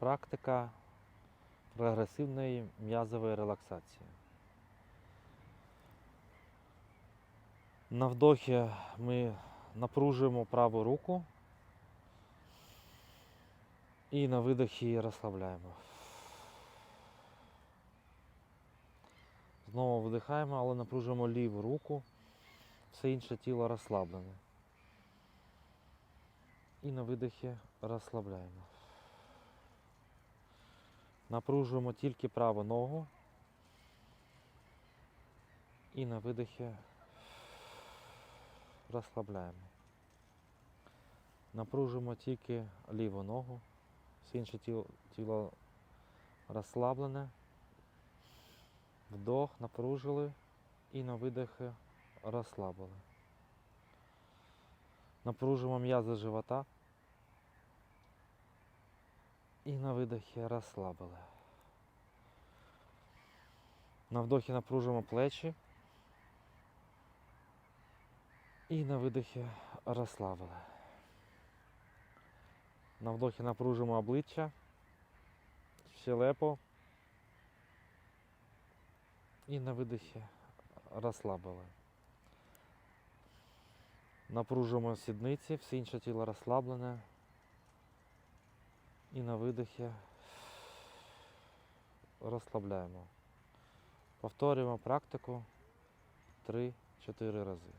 Практика прогресивної м'язової релаксації. На вдохі ми напружуємо праву руку і на видохі її розслабляємо. Знову видихаємо, але напружуємо ліву руку, все інше тіло розслаблене. І на видихі розслабляємо. Напружуємо тільки праву ногу. І на видихі розслабляємо. Напружуємо тільки ліву ногу, все інше тіло, тіло розслаблене. Вдох, напружили і на видихи розслабили. Напружуємо м'язи живота. І на видохі розслабили. На вдохі напружуємо плечі. І на видохі розслабили. На вдохі напружуємо обличчя, щелепу. І на видихі розслабили. Напружуємо сідниці, все інше тіло розслаблене. І на видихі розслабляємо. Повторюємо практику 3-4 рази.